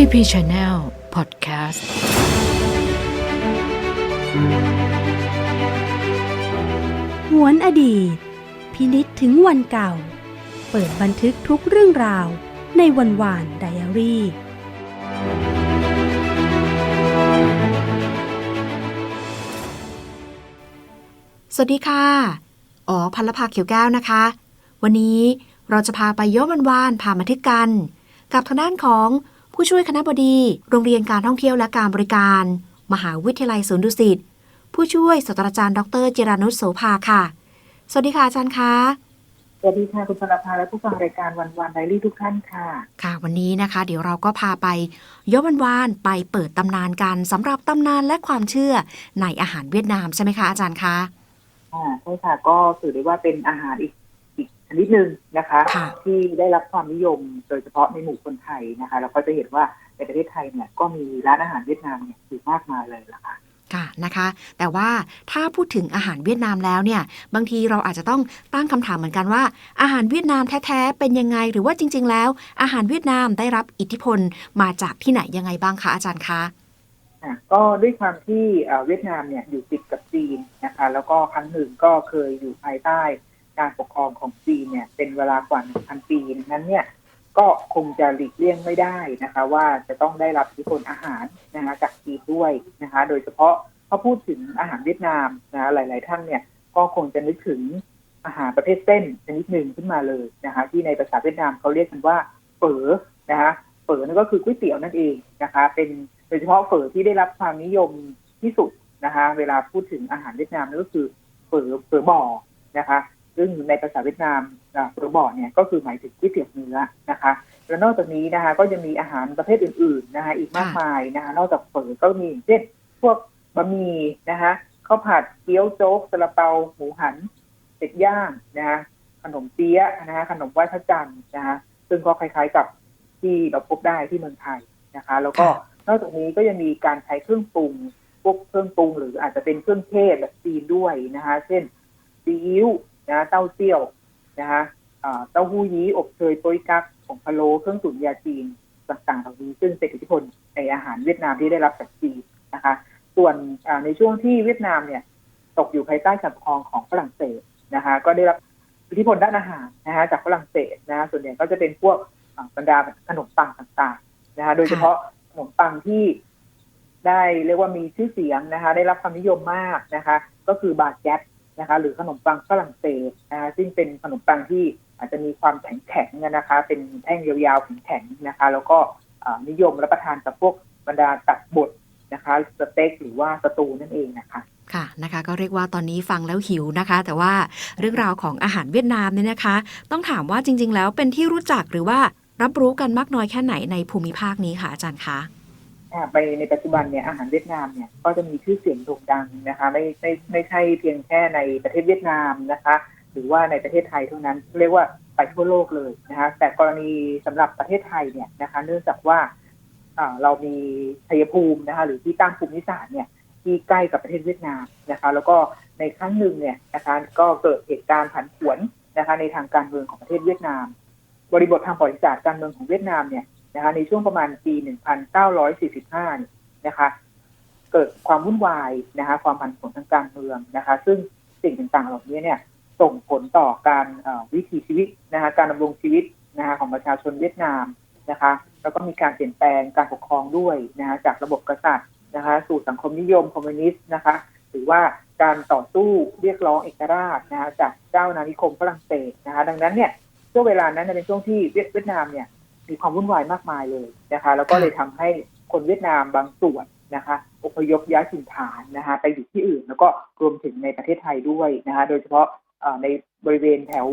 TP Channel Podcast หวนอดีต พินิษถึงวันเก่า เปิดบันทึกทุกเรื่องราวในวันวานไดอารี่ สวัสดีค่ะ อ๋อพันลภาเขียวแก้วนะคะ วันนี้เราจะพาไปย้อนวันวานผ่ามาทึกกัน กับทางด้านของ ผู้ช่วยคณะบดี โรงเรียนการท่องเที่ยวและการบริการ มหาวิทยาลัยสวนดุสิตผู้ช่วยศาสตราจารย์ ดรเจรานุชโสภาค่ะ สวัสดีค่ะอาจารย์คะสวัสดีค่ะคุณพลภาและผู้ฟังรายการวันวันไดรี่ทุกท่านค่ะ ค่ะ วันนี้นะคะ เดี๋ยวเราก็พาไปย้อนวันวานไปเปิดตำนานกันสำหรับตำนานและความเชื่อในอาหารเวียดนามใช่ไหมคะอาจารย์คะอ่าใช่ค่ะก็ถือได้ว่าเป็นอาหารอีกอีกช นิดหนึ่งนะคะค่ะที่ได้รับความนิยมโดยเฉพาะในหมู่คนไทยนะคะ เราก็จะเห็นว่าในประเทศไทยเนี่ยก็มีร้านอาหารเวียดนามเนี่ยอยู่มากมายเลยล่ะค่ะค่ะนะคะ แต่ว่าถ้าพูดถึงอาหารเวียดนามแล้วเนี่ย บางทีเราอาจจะต้องตั้งคำถามเหมือนกันว่า อาหารเวียดนามแท้ๆเป็นยังไง หรือว่าจริง ๆ แล้ว อาหารเวียดนามได้รับอิทธิพลมาจากที่ไหนยังไงบ้างคะอาจารย์คะอะก็ด้วยความที่เอ่อเวียดนามเนี่ยอยู่ติดกับจีนนะคะ แล้วก็ครั้งหนึ่งก็เคยอยู่ภายใต้ การปกครองของจีนเนี่ยเป็นเวลากว่า 1,000 ปีดังนั้นเนี่ยก็คงจะหลีกเลี่ยงไม่ได้นะคะ ว่าจะต้องได้รับอิทธิพลอาหารนะคะจากจีนด้วยนะคะ โดยเฉพาะพอพูดถึงอาหารเวียดนามนะคะหลาย ๆ ท่านเนี่ยก็คงจะนึกถึงอาหารประเภทเส้นชนิดหนึ่งขึ้นมาเลยนะคะ ที่ในภาษาเวียดนามเขาเรียกกันว่าเฝอนะคะเฝอนั่นก็คือก๋วยเตี๋ยวนั่นเองนะคะ เป็นโดยเฉพาะเฝอที่ได้รับความนิยมที่สุดนะคะ เวลาพูดถึงอาหารเวียดนามนั่นก็คือเฝอเฝอบ่อนะคะ ซึ่งในภาษาเวียดนามอ่าเฝอบ่อเนี่ยก็คือหมายถึงก๋วยเตี๋ยวเนื้อนะคะแล้วนอกจากนี้นะคะ ก็จะมีอาหารประเภทอื่น ๆนะคะ อีกมากมายนะคะ นอกจากเฝอก็มีอย่างเช่นพวกบะหมี่นะคะข้าวผัดเกี๊ยวโจ๊กซาลาเปาหมูหันเป็ดย่างนะคะขนมเปี๊ยะนะคะขนมไหว้พระจันทร์นะคะซึ่งก็คล้ายๆกับที่เราพบได้ที่เมืองไทยนะคะ แล้วก็นอกจากนี้ก็ยังมีการใช้เครื่องปรุงพวกเครื่องปรุงหรืออาจจะเป็นเครื่องเทศแบบจีนด้วยนะคะ เช่นซีอิ๊ว นะเต้าเจี้ยวนะคะเต้าหู้ยี้อบเชยโป๊ยกั๊กผงพะโล้เครื่องตุ๋นยาจีนต่างๆเหล่านี้ซึ่งเป็นอิทธิพลในอาหารเวียดนามที่ได้รับจากจีนนะคะ ส่วนในช่วงที่เวียดนามเนี่ย ตกอยู่ภายใต้การปกครองของฝรั่งเศสนะคะ ก็ได้รับอิทธิพลด้านอาหารนะคะจากฝรั่งเศสนะคะส่วนใหญ่ก็จะเป็นพวกอ่าบรรดาขนมปังต่างๆนะคะโดยเฉพาะขนมปังที่ได้เรียกว่ามีชื่อเสียงนะคะ ได้รับความนิยมมากนะคะ ก็คือบาแกต นะคะหรือขนมปังฝรั่งเศสนะคะซึ่งเป็นขนมปังที่อาจจะมีความแข็งๆนะคะ เป็นแท่งยาวๆแข็งๆนะคะ แล้วก็นิยมรับประทานกับพวกบรรดาตัดบดนะคะสเต็กหรือว่าสตูนั่นเองนะคะค่ะนะคะก็เรียกว่าตอนนี้ฟังแล้วหิวนะคะ แต่ว่าเรื่องราวของอาหารเวียดนามเนี่ยนะคะ ต้องถามว่าจริง ๆ แล้วเป็นที่รู้จักหรือว่ารับรู้กันมากน้อยแค่ไหนในภูมิภาคนี้ค่ะอาจารย์คะ อ่าไปในปัจจุบันเนี่ยอาหารเวียดนามเนี่ยก็จะมีชื่อเสียงโด่งดังนะคะไม่ไม่ไม่ใช่เพียงแค่ในประเทศเวียดนามนะคะ หรือว่าในประเทศไทยเท่านั้นเรียกว่าไปทั่วโลกเลยนะคะแต่กรณีสำหรับประเทศไทยเนี่ยนะคะเนื่องจากว่าอ่าเรามีชัยภูมินะคะหรือที่ตั้งภูมิศาสตร์เนี่ยที่ใกล้กับประเทศเวียดนามนะคะ แล้วก็ในครั้งหนึ่งเนี่ยนะคะก็เกิดเหตุการณ์ผันผวนนะคะในทางการเมืองของประเทศเวียดนาม บริบททางประวัติศาสตร์การเมืองของเวียดนามเนี่ย นะคะในช่วงประมาณปี 1945 นะคะ เกิดความวุ่นวายนะคะความผันผวนทางการเมืองนะคะ ซึ่งสิ่งต่างๆเหล่านี้เนี่ยส่งผลต่อการวิถีชีวิตนะคะการดำรงชีวิตนะคะของประชาชนเวียดนามนะคะ แล้วก็มีการเปลี่ยนแปลงการปกครองด้วยนะคะจากระบบกษัตริย์นะคะ สู่สังคมนิยมคอมมิวนิสต์นะคะ หรือว่าการต่อสู้เรียกร้องเอกราชนะคะจากเจ้านานิคมฝรั่งเศสนะคะ ดังนั้นเนี่ยช่วงเวลานั้นเป็นช่วงที่เวียดเวียดนามเนี่ย มีความวุ่นวายมากมายเลยนะคะ แล้วก็เลยทำให้คนเวียดนามบางส่วนนะคะอพยพย้ายถิ่นฐานนะคะไปอยู่ที่อื่น แล้วก็รวมถึงในประเทศไทยด้วยนะคะ โดยเฉพาะเอ่อในบริเวณแถว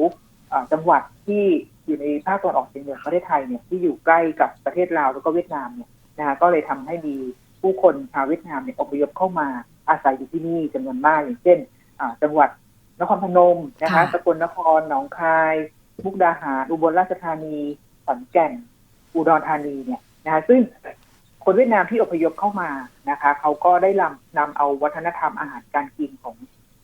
เอ่อจังหวัดที่อยู่ในภาคตะวันออกเฉียงเหนือของประเทศไทยเนี่ยที่อยู่ใกล้กับประเทศลาวแล้วก็เวียดนามเนี่ยนะคะก็เลยทำให้มีผู้คนชาวเวียดนามเนี่ยอพยพเข้ามาอาศัยอยู่ที่นี่จำนวนมากอย่างเช่นอ่าจังหวัดนครพนมนะคะค่ะสกลนครหนองคาย มุกดาหารอุบลราชธานีขอนแก่น อุดรธานีเนี่ยนะคะซึ่งคนเวียดนามที่อพยพเข้ามานะคะเขาก็ได้นำนำเอาวัฒนธรรมอาหารการกินของ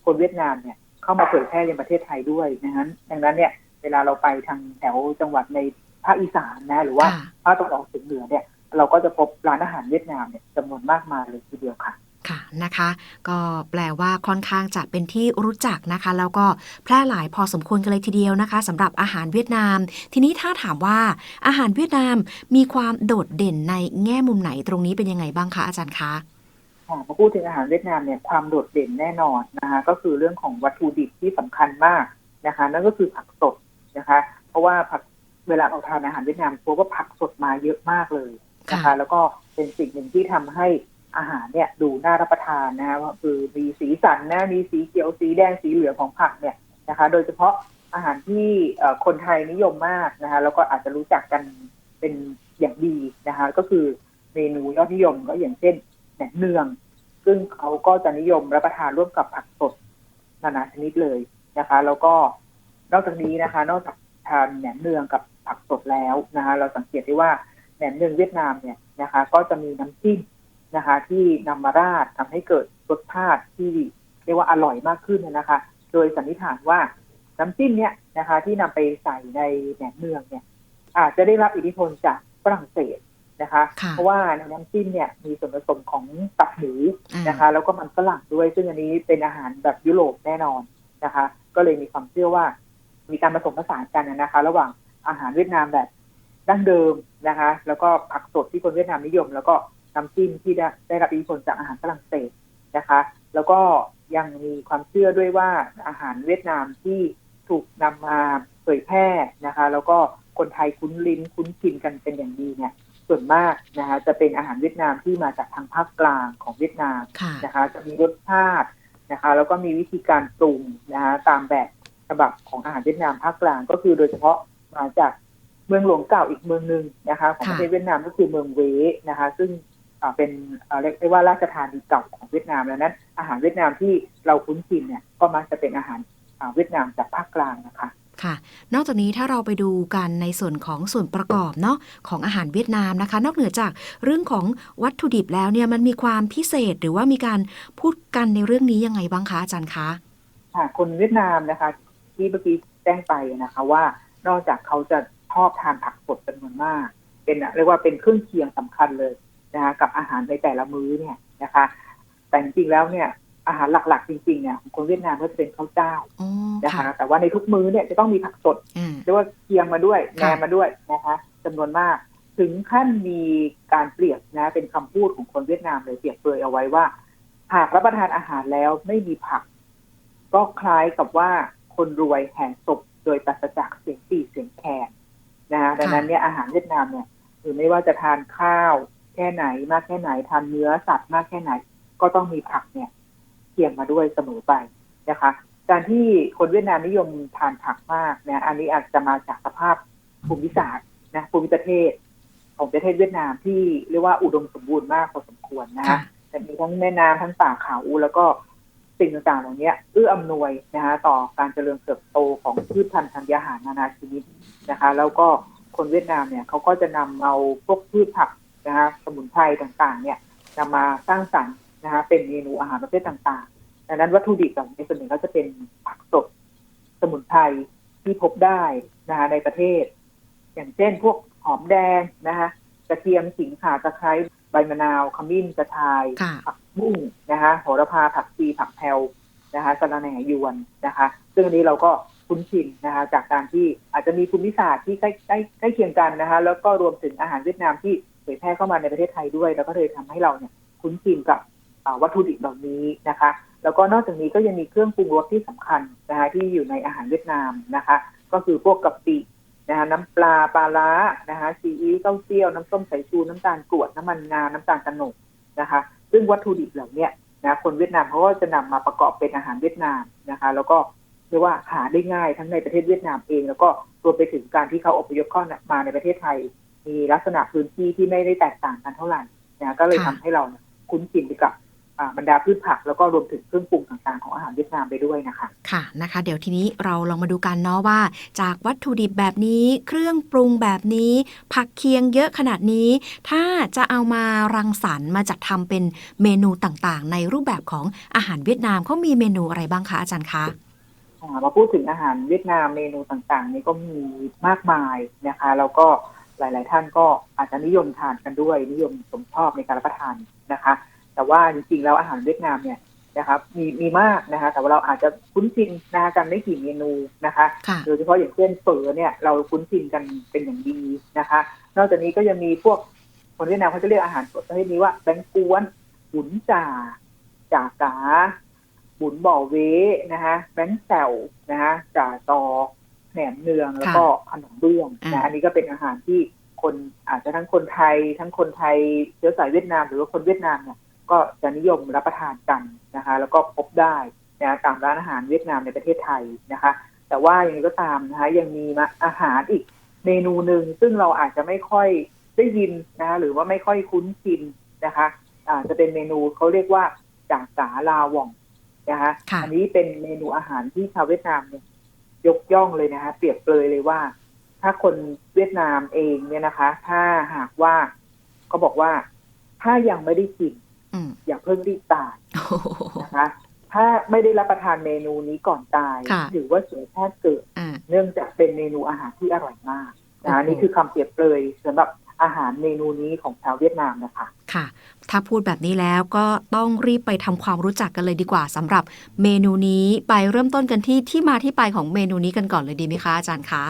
คนเวียดนามเนี่ย เข้ามาเผยแพร่ในประเทศไทยด้วยดังนั้นดังนั้นเนี่ย เวลาเราไปทางแถวจังหวัดในภาคอีสานนะ หรือว่าค่ะภาคตะวันออกเฉียงเหนือเนี่ย เราก็จะพบร้านอาหารเวียดนามเนี่ยจำนวนมากมายเลยทีเดียวค่ะ ค่ะนะคะ ก็แปลว่าค่อนข้างจะเป็นที่รู้จักนะคะ แล้วก็แพร่หลายพอสมควรกันเลยทีเดียวนะคะสำหรับอาหารเวียดนาม ทีนี้ถ้าถามว่าอาหารเวียดนามมีความโดดเด่นในแง่มุมไหนตรงนี้เป็นยังไงบ้างคะอาจารย์คะค่ะพอพูดถึงอาหารเวียดนามเนี่ยความโดดเด่นแน่นอนนะคะก็คือเรื่องของวัตถุดิบที่สำคัญมากนะคะ นั่นก็คือผักสดนะคะ เพราะว่าผักเวลาเราทานอาหารเวียดนามพบว่าผักสดมาเยอะมากเลยนะคะค่ะแล้วก็เป็นสิ่งหนึ่งที่ทำให้ อาหารเนี่ยดูน่ารับประทานนะคะว่าคือมีสีสันนะมีสีเขียวสีแดงสีเหลืองของผักเนี่ยนะคะ โดยเฉพาะอาหารที่คนไทยนิยมมากนะคะแล้วก็อาจจะรู้จักกันเป็นอย่างดีนะคะ ก็คือเมนูยอดนิยมก็อย่างเช่นแหนมเนือง ซึ่งเขาก็จะนิยมรับประทานร่วมกับผักสดนานาชนิดเลยนะคะ แล้วก็นอกจากนี้นะคะ นอกจากทานแหนมเนืองกับผักสดแล้วนะคะ เราสังเกตได้ว่าแหนมเนืองเวียดนามเนี่ยนะคะ ก็จะมีน้ำจิ้ม นะคะที่นำมาราดทำให้เกิดรสชาติที่เรียกว่าอร่อยมากขึ้นนะคะ โดยสันนิษฐานว่าน้ำจิ้มเนี่ยนะคะ ที่นำไปใส่ในแหนมเนืองเนี่ย อาจจะได้รับอิทธิพลจากฝรั่งเศสนะคะค่ะเพราะว่าในน้ำจิ้มเนี่ยมีส่วนผสมของตับหมูอ่านะคะ แล้วก็มันฝรั่งด้วย ซึ่งอันนี้เป็นอาหารแบบยุโรปแน่นอนนะคะ ก็เลยมีความเชื่อว่า มีการผสมผสานกันนะคะ ระหว่างอาหารเวียดนามแบบดั้งเดิมนะคะ แล้วก็ผักสดที่คนเวียดนามนิยม แล้วก็ น้ำจิ้มที่ได้ได้รับอิทธิพลจากอาหารฝรั่งเศสนะคะ แล้วก็ยังมีความเชื่อด้วยว่าอาหารเวียดนามที่ถูกนำมาเผยแพร่นะคะ แล้วก็คนไทยคุ้นลิ้นคุ้นชินกันเป็นอย่างดีเนี่ยส่วนมากนะคะจะเป็นอาหารเวียดนามที่มาจากทางภาคกลางของเวียดนามค่ะนะคะ จะมีรสชาตินะคะ แล้วก็มีวิธีการปรุงนะคะตามแบบฉบับของอาหารเวียดนามภาคกลางก็คือโดยเฉพาะมาจากเมืองหลวงเก่าอีกเมืองหนึ่งนะคะ ของประเทศเวียดนามก็คือเมืองเวนะคะ ซึ่งอ่า เป็นอ่าเรียกได้ว่าราชธานีเก่าของเวียดนามแล้วนั้น อาหารเวียดนามที่เราคุ้นชินเนี่ยก็มักจะเป็นอาหารอ่าเวียดนามจากภาคกลางนะคะค่ะ นอกจากนี้ถ้าเราไปดูกันในส่วนของส่วนประกอบเนาะของอาหารเวียดนามนะคะ นอกเหนือจากเรื่องของวัตถุดิบแล้วเนี่ยมันมีความพิเศษหรือว่ามีการพูดกันในเรื่องนี้ยังไงบ้างคะอาจารย์คะค่ะคนเวียดนามนะคะ ที่เมื่อกี้แจ้งไปนะคะ ว่านอกจากเขาจะชอบทานผักสดจำนวนมาก เป็นเรียกว่าเป็นเครื่องเคียงสำคัญเลย นะคะกับอาหารในแต่ละมื้อเนี่ยนะคะ แต่จริงๆแล้วเนี่ยอาหารหลักๆ จริงๆเนี่ยของคนเวียดนามก็จะเป็นข้าวเจ้าอ๋อนะคะค่ะแต่ว่าในทุกมื้อเนี่ยจะต้องมีผักสดอ่าเรียกว่าเคียงมาด้วยแหนค่ะมมาด้วยนะคะจำนวนมาก ถึงขั้นมีการเปรียบนะ เป็นคำพูดของคนเวียดนามเลยเปรียบเปรยเอาไว้ว่า หากรับประทานอาหารแล้วไม่มีผัก ก็คล้ายกับว่าคนรวยแห่ศพโดยปราศจากเสียงปีเสียงแคนนะดังนั้นเนี่ยอาหารเวียดนามเนี่ยคือไม่ว่าจะทานข้าวแค่ไหน มากแค่ไหนทานเนื้อสัตว์มากแค่ไหน ก็ต้องมีผักเนี่ยเคียงมาด้วยเสมอไปนะคะ การที่คนเวียดนามนิยมทานผักมากเนี่ยอันนี้อาจจะมาจากสภาพภูมิศาสตร์นะภูมิประเทศของประเทศเวียดนามที่เรียกว่าอุดมสมบูรณ์มากพอสมควรนะค่ะคะแต่มีทั้งแม่น้ำทั้งป่าเขาแล้วก็สิ่งต่างๆเหล่านี้เอื้ออำนวยนะคะต่อการเจริญเติบโตของพืชพันธุ์ธัญญาหารนานาชนิดนะคะ แล้วก็คนเวียดนามเนี่ยเขาก็จะนำเอาพวกพืชผัก นะคะสมุนไพรต่างๆ เนี่ยนำมาสร้างสรรค์นะคะเป็นเมนูอาหารประเภทต่างๆดังนั้นวัตถุดิบเหล่านี้ส่วนหนึ่งก็จะเป็นผักสดสมุนไพรที่พบได้นะคะในประเทศ อย่างเช่นพวกหอมแดงนะคะกระเทียมขิงข่าตะไคร้ใบมะนาวขมิ้นกระชายค่ะผักบุ้งนะคะโหระพาผักชีผักแพรวนะคะสะระแหน่ยวนนะคะ ซึ่งอันนี้เราก็คุ้นชินนะคะจากการที่อาจจะมีภูมิศาสตร์ที่ใกล้ใกล้ใกล้เคียงกันนะคะ แล้วก็รวมถึงอาหารเวียดนามที่เผ ยแพร่เข้ามาในประเทศไทยด้วย แล้วก็เลยทำให้เราเนี่ยคุ้นชินกับวัตถุดิบเหล่านี้นะคะ แล้วก็นอกจากนี้ก็ยังมีเครื่องปรุงรสที่สำคัญนะคะที่อยู่ในอาหารเวียดนามนะคะ ก็คือพวกกะปินะคะน้ำปลาปลาร้านะคะซีอิ๊วเต้าเจี้ยวน้ำส้มสายชูน้ำตาลกรวดน้ำมันงาน้ำตาลกระหนกนะคะ ซึ่งวัตถุดิบเหล่านี้นะคนเวียดนามเขาก็จะนำมาประกอบเป็นอาหารเวียดนามนะคะ แล้วก็เรียกว่าหาได้ง่ายทั้งในประเทศเวียดนามเอง แล้วก็รวมไปถึงการที่เขาอพยพเข้ามาในประเทศไทย มีลักษณะพื้นที่ที่ไม่ได้แตกต่างกันเท่าไหร่นะก็เลยทำค่ะให้เราเนี่ยคุ้นชินไปกับอ่าบรรดาพืชผักแล้วก็รวมถึงเครื่องปรุงต่างๆของอาหารเวียดนามไปด้วยนะคะ ค่ะนะคะ เดี๋ยวทีนี้เราลองมาดูกันเนาะว่า จากวัตถุดิบแบบนี้เครื่องปรุงแบบนี้ ผักเคียงเยอะขนาดนี้ ถ้าจะเอามารังสรรค์มาจัดทำเป็นเมนูต่างๆ ในรูปแบบของอาหารเวียดนามเขามีเมนูอะไรบ้างคะอาจารย์คะอ่ามาพูดถึงอาหารเวียดนามเมนูต่างๆ นี่ก็มีมากมายนะคะ แล้วก็ หลาย ๆ ท่านก็อาจจะนิยมทานกันด้วย นิยมสมชอบในการรับประทานนะคะ แต่ว่าจริง ๆ แล้วอาหารเวียดนามเนี่ยนะครับมีมีมากนะคะ แต่ว่าเราอาจจะคุ้นชินนะคะกันไม่กี่เมนูนะคะค่ะโดยเฉพาะอย่างเช่นเฝอเนี่ยเราคุ้นชินกันเป็นอย่างดีนะคะ นอกจากนี้ก็ยังมีพวกคนเวียดนามเขาจะเรียกอาหารประเภทนี้ว่าแบงกวนบุนจ่าจ่ากาบุนบ่อเวนะคะแบงแซวนะคะจ่าตอ แหนมเนืองแล้วก็ขนมเบื้องอ่านะอันนี้ก็เป็นอาหารที่คนอาจจะทั้งคนไทย ทั้งคนไทยเชื้อสายเวียดนาม หรือว่าคนเวียดนามเนี่ยก็จะนิยมรับประทานกันนะคะ แล้วก็พบได้นะตามร้านอาหารเวียดนามในประเทศไทยนะคะ แต่ว่าอย่างนี้ก็ตามนะคะยังมีมาอาหารอีกเมนูหนึ่งซึ่งเราอาจจะไม่ค่อยได้ยินนะคะหรือว่าไม่ค่อยคุ้นชินนะคะอาจจะเป็นเมนูเขาเรียกว่าจากสาลาว่องนะคะค่ะอันี้เป็นเมนูอาหารที่ชาวเวียดนามเนี่ย ยกย่องเลยนะคะ เปรียบเปรยเลยว่า ถ้าคนเวียดนามเองเนี่ยนะคะ ถ้าหากว่าเขาบอกว่า ถ้ายังไม่ได้กินอืมอย่าเพิ่งรีบตายโอ้โหนะคะ ถ้าไม่ได้รับประทานเมนูนี้ก่อนตายค่ะถือว่าเสียชาติเกิดอ่าเนื่องจากเป็นเมนูอาหารที่อร่อยมากนะโอ้โหนี่คือคำเปรียบเปรยสำหรับอาหารเมนูนี้ของชาวเวียดนามนะคะ ค่ะ ถ้าพูดแบบนี้แล้วก็ต้องรีบไปทำความรู้จักกันเลยดีกว่าสำหรับเมนูนี้ไปเริ่มต้นกันที่ที่มาที่ไปของเมนูนี้กันก่อนเลยดีไหมคะอาจารย์คะ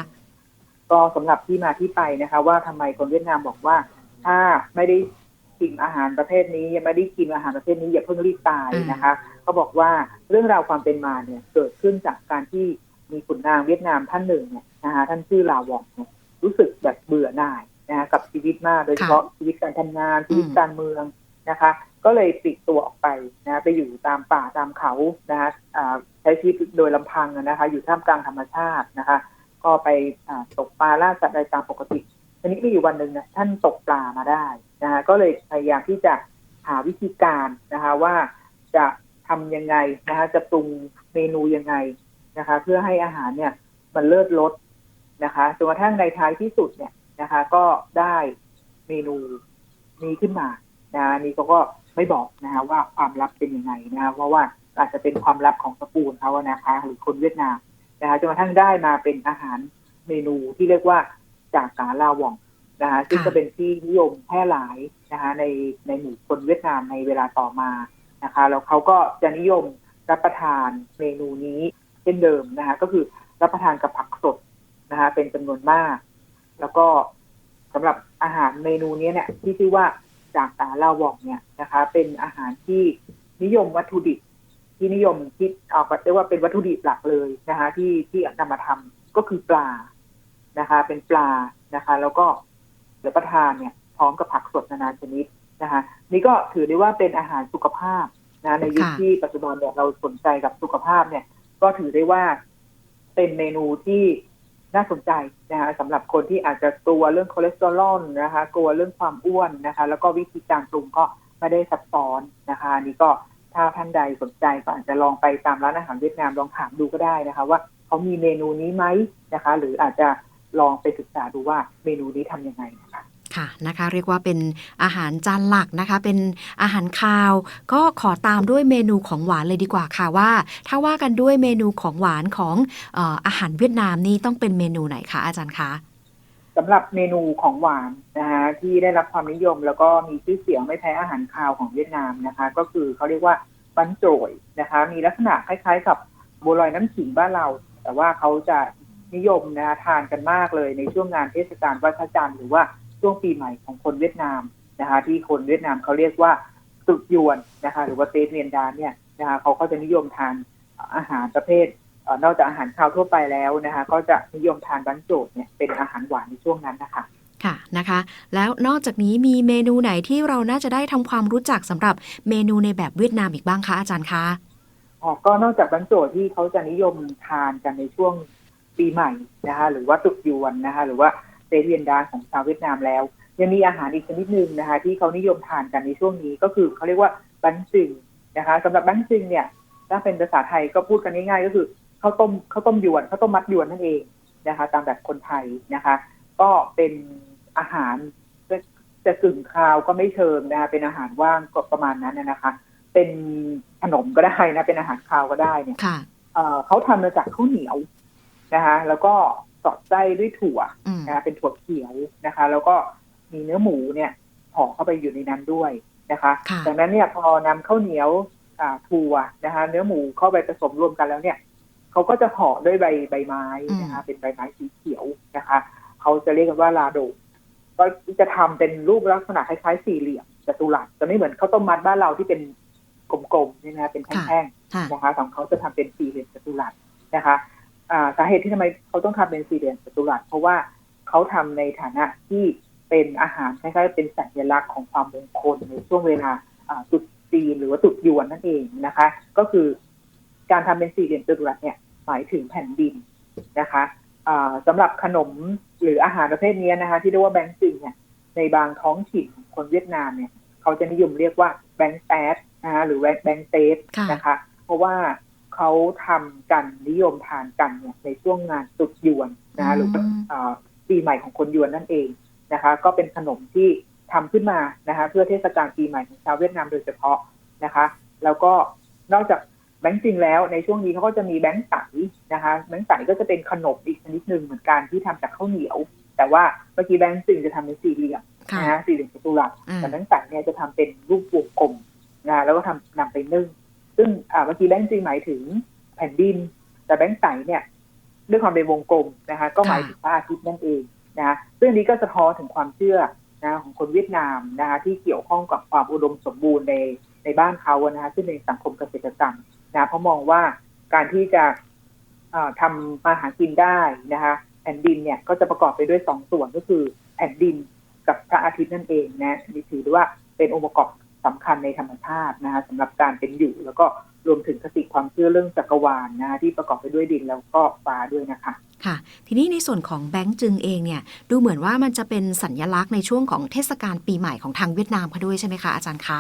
ก็สำหรับที่มาที่ไปนะคะ ว่าทำไมคนเวียดนามบอกว่า ถ้าไม่ได้กินอาหารประเภทนี้ยังไม่ได้กินอาหารประเภทนี้อย่าเพิ่งรีบตายนะคะเขาบอกว่าเรื่องราวความเป็นมาเนี่ยเกิดขึ้นจากการที่มีขุนนางเวียดนามท่านหนึ่งเนี่ยนะคะท่านชื่อลาวองเนี่ยรู้สึกแบบเบื่อหน่าย นะคะกับชีวิตมาก โดยเฉพาะชีวิตการทำงานชีวิตการเมืองนะคะ ก็เลยปลีกตัวออกไปนะไปอยู่ตามป่าตามเขานะคะอ่าใช้ชีวิตโดยลำพังนะคะ อยู่ท่ามกลางธรรมชาตินะคะ ก็ไปอ่าตกปลาล่าสัตว์อะไรตามปกติทีนี้มีอยู่วันหนึ่งนะท่านตกปลามาได้นะคะก็เลยพยายามที่จะหาวิธีการนะคะว่าจะทำยังไงนะคะจะปรุงเมนูยังไงนะคะ เพื่อให้อาหารเนี่ยมันเลิศรสนะคะจนกระทั่งในท้ายที่สุดเนี่ย นะคะ ก็ได้เมนูนี้ขึ้นมานะอันนี้เขาก็ไม่บอกนะคะว่าความลับเป็นยังไงนะคะเพราะว่าอาจจะเป็นความลับของตระกูลเขาอะนะคะ หรือคนเวียดนามนะคะจนกระทั่งได้มาเป็นอาหารเมนูที่เรียกว่าจากกาลาว่องนะคะซึ่งค่ะก็เป็นที่นิยมแพร่หลายนะคะในในหมู่คนเวียดนามในเวลาต่อมานะคะ แล้วเขาก็จะนิยมรับประทานเมนูนี้เช่นเดิมนะคะ ก็คือรับประทานกับผักสดนะคะเป็นจำนวนมาก แล้วก็สำหรับอาหารเมนูนี้เนี่ย ที่ชื่อว่าจากกาลาว่องเนี่ยนะคะ เป็นอาหารที่นิยมวัตถุดิบที่นิยมที่เอาเรียกว่าเป็นวัตถุดิบหลักเลยนะคะ ที่ที่นำมาทำก็คือปลานะคะ เป็นปลานะคะ แล้วก็รับประทานเนี่ย พร้อมกับผักสดนานาชนิดนะคะ นี่ก็ถือได้ว่าเป็นอาหารสุขภาพนะในยุคค่ะที่ปัจจุบันเนี่ยเราสนใจกับสุขภาพเนี่ย ก็ถือได้ว่าเป็นเมนูที่ น่าสนใจนะคะสำหรับคนที่อาจจะกลัวเรื่องคอเลสเตอรอลนะคะ กลัวเรื่องความอ้วนนะคะ แล้วก็วิธีการปรุงก็ไม่ได้ซับซ้อนนะคะนนี่ก็ถ้าท่านใดสนใจก็อาจจะลองไปตามร้านอาหารเวียดนามลองถามดูก็ได้นะคะ ว่าเขามีเมนูนี้ไหมนะคะ หรืออาจจะลองไปศึกษาดูว่าเมนูนี้ทำยังไงนะคะ ค่ะนะคะเรียกว่าเป็นอาหารจานหลักนะคะ เป็นอาหารคาว ก็ขอตามด้วยเมนูของหวานเลยดีกว่าค่ะว่า ถ้าว่ากันด้วยเมนูของหวานของออาหารเวียดนามนี่ต้องเป็นเมนูไหนคะอาจารย์คะสำหรับเมนูของหวานนะคะที่ได้รับความนิยมแล้วก็มีชื่อเสียงไม่แพ้อาหารคาวของเวียดนามนะคะ ก็คือเขาเรียกว่าบันโจยนะคะ มีลักษณะคล้ายๆ กับบัวลอยน้ำขิงบ้านเรา แต่ว่าเขาจะนิยมนะคะทานกันมากเลยในช่วงงานเทศกาลวัฒจันทร์หรือว่า ช่วงปีใหม่ของคนเวียดนามนะคะ ที่คนเวียดนามเขาเรียกว่าตรุษยวนนะคะ หรือว่าเตสเวียนดานเนี่ยนะคะเขาก็จะนิยมทานอาหารประเภทเอ่อนอกจากอาหารคาวทั่วไปแล้วนะคะ ก็จะนิยมทานบันโจดเนี่ยเป็นอาหารหวานในช่วงนั้นนะคะค่ะนะคะ แล้วนอกจากนี้มีเมนูไหนที่เราน่าจะได้ทำความรู้จักสำหรับเมนูในแบบเวียดนามอีกบ้างคะอาจารย์คะอ๋อก็นอกจากบันโจดที่เขาจะนิยมทานกันในช่วงปีใหม่นะคะ หรือว่าตรุษยวนนะคะ หรือว่า เซเวียนดานของชาวเวียดนามแล้ว ยังมีอาหารอีกชนิดหนึ่งนะคะ ที่เขานิยมทานกันในช่วงนี้ก็คือเขาเรียกว่าบันซึงนะคะสำหรับบันซึงเนี่ยถ้าเป็นภาษาไทยก็พูดกันง่ายๆ ก็คือข้าวต้มข้าวต้มยวนข้าวต้มมัดยวนนั่นเองนะคะ ตามแบบคนไทยนะคะ ก็เป็นอาหารจะจะกึ่งคาวก็ไม่เชิงนะคะเป็นอาหารว่างก็ประมาณนั้นนะนะคะ เป็นขนมก็ได้นะเป็นอาหารคาวก็ได้เนี่ยค่ะเอ่อเขาทำมาจากข้าวเหนียวนะคะ แล้วก็ สอดไส้ด้วยถั่วอืมนะคะเป็นถั่วเขียวนะคะ แล้วก็มีเนื้อหมูเนี่ยห่อเข้าไปอยู่ในนั้นด้วยนะคะค่ะดังนั้นเนี่ยพอนำข้าวเหนียวอ่าถั่วนะคะ เนื้อหมูเข้าไปผสมรวมกันแล้วเนี่ยเขาก็จะห่อด้วยใบใบไม้นะคะ เป็นใบไม้สีเขียวนะคะเขาจะเรียกกันว่าลาโดก็จะทำเป็นรูปลักษณะคล้ายๆสี่เหลี่ยมจัตุรัสจะไม่เหมือนข้าวต้มมัดบ้านเราที่เป็นกลมๆนี่นะเป็นแท่งๆค่ะนะคะของเขาจะทำเป็นสี่เหลี่ยมจัตุรัสนะคะอ่า สาเหตุที่ทำไมเขาต้องทำเป็นสี่เหลี่ยมจัตุรัสเพราะว่าเขาทำในฐานะที่เป็นอาหารคล้ายๆเป็นสัญลักษณ์ของความมงคลในช่วงเวลาอ่าตรุษจีนหรือว่าตรุษยวนนั่นเองนะคะ ก็คือการทำเป็นสี่เหลี่ยมจัตุรัสเนี่ยหมายถึงแผ่นดินนะคะอ่าสำหรับขนมหรืออาหารประเภทนี้นะคะ ที่เรียกว่าแบงก์จึงเนี่ยในบางท้องถิ่นของคนเวียดนามเนี่ย เขาจะนิยมเรียกว่าแบงก์แตสนะคะหรือแบงก์เตสค่ะนะคะ เพราะว่า เขาทำกันนิยมทานกันเนี่ยในช่วงงานตรุษยวนนะคะหรือว่าเอ่อปีใหม่ของคนยวนนั่นเองนะคะ ก็เป็นขนมที่ทำขึ้นมานะคะ เพื่อเทศกาลปีใหม่ของชาวเวียดนามโดยเฉพาะนะคะ แล้วก็นอกจากแบงก์จริงแล้วในช่วงนี้เขาก็จะมีแบงก์ใสนะคะแบงก์ใสก็จะเป็นขนมอีกชนิดหนึ่งเหมือนกันที่ทำจากข้าวเหนียว แต่ว่าเมื่อกี้แบงก์จริงจะทำเป็นสี่เหลี่ยมค่ะนะฮะสี่เหลี่ยมจัตุรัสอืมแต่แบงก์ใสเนี่ยจะทำเป็นรูปวงกลมนะแล้วก็ทำนำไปนึ่ง ซึ่งอ่าเมื่อกี้แบงก์จริงหมายถึงแผ่นดิน แต่แบงก์ใสเนี่ยด้วยความเป็นวงกลมนะคะ ก็หมายถึงพระอาทิตย์นั่นเองนะคะซึ่งอันนี้ก็สะท้อนถึงความเชื่อนะของคนเวียดนามนะคะที่เกี่ยวข้องกับความอุดมสมบูรณ์ในในบ้านเขาอะนะคะซึ่งในสังคมเกษตรกรรมนะเพราะมองว่าการที่จะอ่าทำมาหากินได้นะคะแผ่นดินเนี่ยก็จะประกอบไปด้วยสองส่วนก็คือแผ่นดินกับพระอาทิตย์นั่นเองนะอันนี่ถือได้ว่าเป็นองค์ประกอบ สำคัญในธรรมชาตินะคะสำหรับการเป็นอยู่ แล้วก็รวมถึงคติความเชื่อเรื่องจักรวาลนะคะที่ประกอบไปด้วยดินแล้วก็ฟ้าด้วยนะคะค่ะ ทีนี้ในส่วนของแบงก์จึงเองเนี่ยดูเหมือนว่ามันจะเป็นสัญญลักษณ์ในช่วงของเทศกาลปีใหม่ของทางเวียดนามเขาด้วยใช่ไหมคะอาจารย์คะ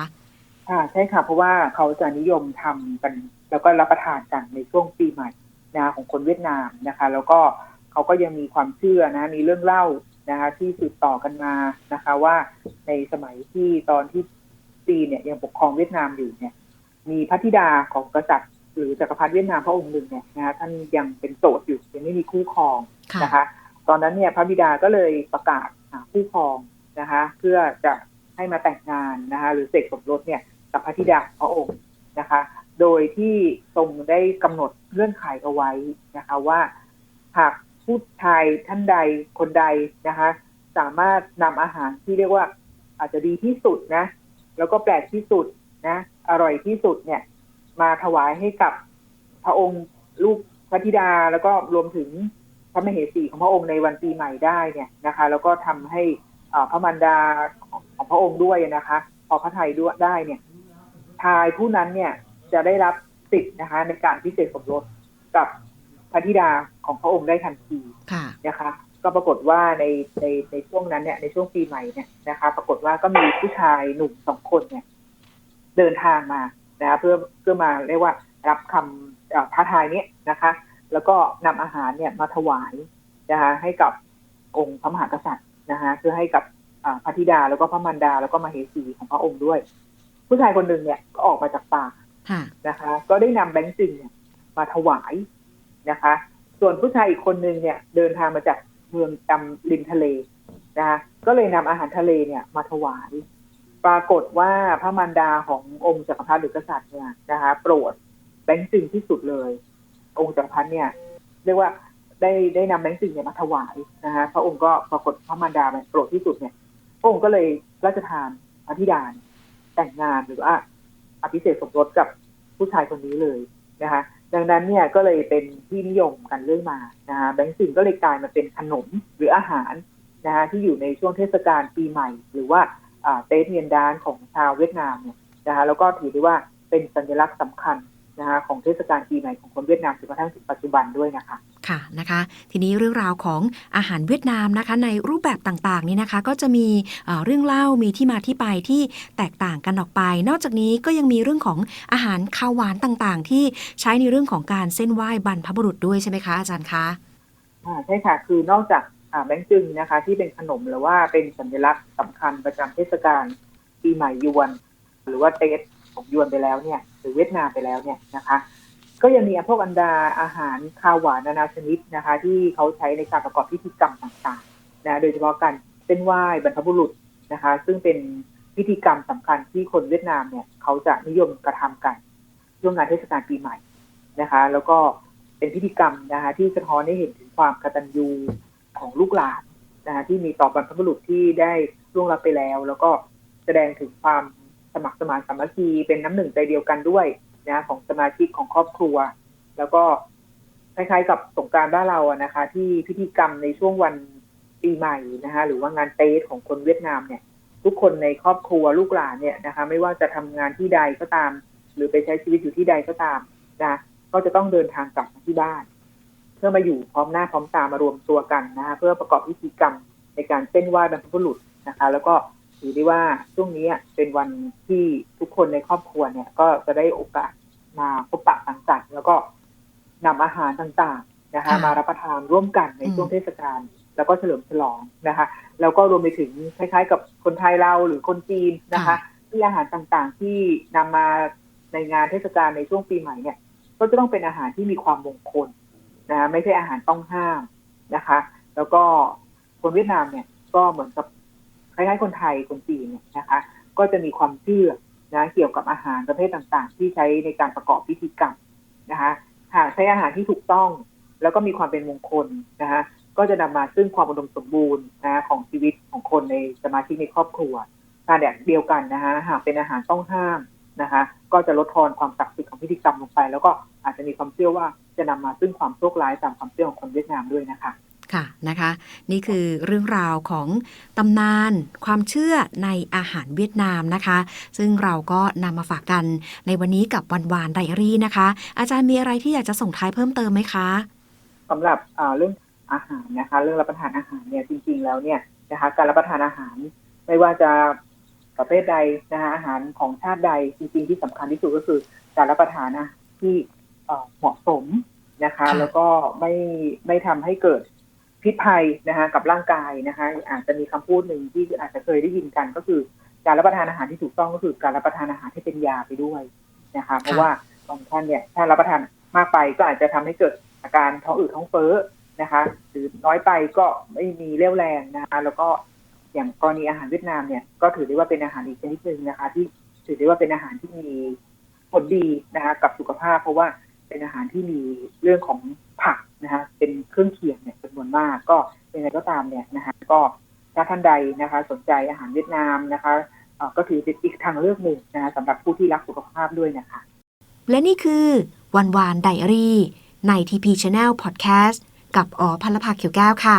อ่าใช่ค่ะเพราะว่าเขาจะนิยมทำกัน แล้วก็รับประทานกันในช่วงปีใหม่นะของคนเวียดนามนะคะ แล้วก็เขาก็ยังมีความเชื่อนะมีเรื่องเล่านะคะที่สืบต่อกันมานะคะว่าในสมัยที่ตอนที่ จีนเนี่ยยังปกครองเวียดนามอยู่เนี่ย มีพระธิดาของกษัตริย์หรือจักรพรรดิเวียดนามพระองค์หนึ่งเนี่ยนะคะท่านยังเป็นโสดอยู่ยังไม่มีคู่ครองค่ะนะคะ ตอนนั้นเนี่ยพระบิดาก็เลยประกาศหาคู่ครองนะคะ เพื่อจะให้มาแต่งงานนะคะ หรือเสกสมรสเนี่ยกับพระธิดาของพระองค์นะคะ โดยที่ทรงได้กำหนดเงื่อนไขเอาไว้นะคะว่าหากผู้ชายท่านใดคนใดนะคะ สามารถนำอาหารที่เรียกว่าอาจจะดีที่สุดนะ แล้วก็แปลกที่สุดนะ อร่อยที่สุดเนี่ย มาถวายให้กับพระองค์ลูกพระธิดาแล้วก็รวมถึงพระมเหสีของพระองค์ในวันปีใหม่ได้เนี่ยนะคะ แล้วก็ทำให้อ่าพระมารดาของของพระองค์ด้วยนะคะพอพระไทยด้วยได้เนี่ยชายผู้นั้นเนี่ยจะได้รับสิทธิ์นะคะ ในการพิเศษสมรสกับพระธิดาของพระองค์ได้ทันทีค่ะนะคะ ก็ปรากฏว่าในในในช่วงนั้นเนี่ยในช่วงปีใหม่เนี่ยนะคะ ปรากฏว่าก็มีผู้ชายหนุ่มสองคนเนี่ย เดินทางมานะคะเพื่อเพื่อมาเรียกว่ารับคำเอ่อท้าทายเนี้นะคะ แล้วก็นำอาหารเนี่ยมาถวายนะคะให้กับองค์พระมหากษัตริย์นะคะเพื่อให้กับอ่าพระธิดาแล้วก็พระมารดา แล้วก็มเหสีของพระองค์ด้วย ผู้ชายคนหนึ่งเนี่ยก็ออกมาจากป่าค่ะนะคะ ก็ได้นำแบงค์จริงเนี่ยมาถวายนะคะ ส่วนผู้ชายอีกคนหนึ่งเนี่ย เดินทางมาจาก เมืองจำริมทะเลนะคะก็เลยนำอาหารทะเลเนี่ยมาถวาย ปรากฏว่าพระมารดาขององค์จักรพรรดิหรือกษัตริย์เนี่ยนะคะโปรดแบงค์จริงที่สุดเลย องค์จักรพรรดิเนี่ย เรียกว่าได้ได้นำแบงค์จริงเนี่ยมาถวายนะคะพระองค์ก็ปรากฏพระมารดาเนี่ยโปรดที่สุดเนี่ยพระองค์ก็เลยราชทานพระธิดานแต่งงานหรือว่าอภิเษกสมรสกับผู้ชายคนนี้เลยนะคะ ดังนั้นเนี่ยก็เลยเป็นที่นิยมกันเรื่อยมานะฮะแบงค์สินก็เลยกลายมาเป็นขนมหรืออาหารนะฮะที่อยู่ในช่วงเทศกาลปีใหม่ หรือว่าเตสเมียนดานของชาวเวียดนามเนี่ยนะคะแล้วก็ถือได้ว่าเป็นสัญลักษณ์สำคัญนะฮะของเทศกาลปีใหม่ของคนเวียดนามจนกระทั่งถึงปัจจุบันด้วยนะคะ ค่ะนะคะ ทีนี้เรื่องราวของอาหารเวียดนามนะคะ ในรูปแบบต่างๆ นี่นะคะ ก็จะมีเรื่องเล่ามีที่มาที่ไปที่แตกต่างกันออกไป นอกจากนี้ก็ยังมีเรื่องของอาหารข้าวหวานต่างๆ ที่ใช้ในเรื่องของการเส้นไหว้บรรพบุรุษด้วยใช่ไหมคะอาจารย์คะอ่าใช่ค่ะ คือนอกจากแบงค์จึงนะคะ ที่เป็นขนมหรือว่าเป็นสัญลักษณ์สำคัญประจำเทศกาลปีใหม่ยวน หรือว่าเตสของยวนไปแล้วเนี่ย หรือเวียดนามไปแล้วเนี่ยนะคะ ก็ยังมีพวกอันดาอาหารคาวหวานนานาชนิดนะคะ ที่เขาใช้ในการประกอบพิธีกรรมต่างๆนะโดยเฉพาะการเส้นไหว้บรรพบุรุษนะคะ ซึ่งเป็นพิธีกรรมสำคัญที่คนเวียดนามเนี่ย เขาจะนิยมกระทำกันช่วงงานเทศกาลปีใหม่นะคะ แล้วก็เป็นพิธีกรรมนะคะ ที่สะท้อนให้เห็นถึงความกตัญญูของลูกหลานนะคะที่มีต่อบรรพบุรุษที่ได้ล่วงลับไปแล้ว แล้วก็แสดงถึงความสมัครสมานสามัคคีเป็นน้ำหนึ่งใจเดียวกันด้วย นะของสมาชิกของครอบครัว แล้วก็คล้ายๆกับสงการบ้านเราอะนะคะ ที่พิธีกรรมในช่วงวันปีใหม่นะคะ หรือว่างานเตสของคนเวียดนามเนี่ย ทุกคนในครอบครัวลูกหลานเนี่ยนะคะ ไม่ว่าจะทำงานที่ใดก็ตาม หรือไปใช้ชีวิตอยู่ที่ใดก็ตามนะก็จะต้องเดินทางกลับมาที่บ้าน เพื่อมาอยู่พร้อมหน้าพร้อมตามารวมตัวกันนะคะเพื่อประกอบพิธีกรรมในการเส้นไหว้บรรพบุรุษนะคะ แล้วก็ ถือได้ว่าช่วงนี้เป็นวันที่ทุกคนในครอบครัวเนี่ย ก็จะได้โอกาสมาพบปะสังสรรค์แล้วก็นำอาหารต่างๆนะคะค่ะมารับประทานร่วมกันในอืมช่วงเทศกาลแล้วก็เฉลิมฉลองนะคะ แล้วก็รวมไปถึงคล้ายๆ กับคนไทยเราหรือคนจีนนะคะที่อาหารต่างๆที่นำมาในงานเทศกาลในช่วงปีใหม่เนี่ย ก็จะต้องเป็นอาหารที่มีความมงคลนะคะไม่ใช่อาหารต้องห้ามนะคะ แล้วก็คนเวียดนามเนี่ยก็เหมือนกับค ล้ายๆคนไทยคนจีนเนี่ยนะคะ ก็จะมีความเชื่อนะเกี่ยวกับอาหารประเภทต่างๆ ที่ใช้ในการประกอบพิธีกรรมนะคะหากใช้อาหารที่ถูกต้อง แล้วก็มีความเป็นมงคลนะคะก็จะนำมาซึ่งความอุดมสมบูรณ์นะของชีวิตของคนในสมาชิกในครอบครัวการแบบเดียวกันนะคะหากเป็นอาหารต้องห้ามนะคะ ก็จะลดทอนความศักดิ์สิทธิ์ของพิธีกรรมลงไป แล้วก็อาจจะมีความเชื่อว่าจะนำมาซึ่งความโชคร้ายตามความเชื่อของคนเวียดนามด้วยนะคะ ค่ะนะคะ นี่คือเรื่องราวของตำนานความเชื่อในอาหารเวียดนามนะคะ ซึ่งเราก็นำมาฝากกันในวันนี้กับวันวานไดอารี่นะคะ อาจารย์มีอะไรที่อยากจะส่งท้ายเพิ่มเติมไหมคะสำหรับอ่าเรื่องอาหารนะคะ เรื่องรับประทานอาหารเนี่ยจริง ๆ แล้วเนี่ยนะคะ การรับประทานอาหารไม่ว่าจะประเภทใดนะคะอาหารของชาติใดจริง ๆ ที่สำคัญที่สุดก็คือการรับประทานอาหารที่เอ่อเหมาะสมนะคะค่ะแล้วก็ไม่ไม่ทำให้เกิด พิษภัยนะคะกับร่างกายนะคะอาจจะมีคำพูดหนึ่งที่อาจจะเคยได้ยินกันก็คือ การรับประทานอาหารที่ถูกต้องก็คือการรับประทานอาหารที่เป็นยาไปด้วยนะคะ เพราะว่าบางท่านเนี่ยถ้ารับประทานมากไปก็อาจจะทำให้เกิดอาการท้องอืดท้องเฟ้อนะคะ หรือน้อยไปก็ไม่มีเรี่ยวแรงนะคะแล้วก็อย่างกรณีอาหารเวียดนามเนี่ยก็ถือได้ว่าเป็นอาหารอีกชนิดหนึ่งนะคะ ที่ถือได้ว่าเป็นอาหารที่มีผลดีนะคะ กับสุขภาพ เพราะว่าเป็นอาหารที่มีเรื่องของ ผักนะคะเป็นเครื่องเคียงเนี่ยจำนวนมากก็ยังไงก็ตามเนี่ยนะคะก็ถ้าท่านใดนะคะ สนใจอาหารเวียดนามนะคะก็ถือเป็นอีกทางเลือกหนึ่งนะคะสำหรับผู้ที่รักสุขภาพด้วยนะคะ และนี่คือวันวานไดอารี่ใน TP Channel Podcast กับอ๋อพันลภาเขียวแก้วค่ะ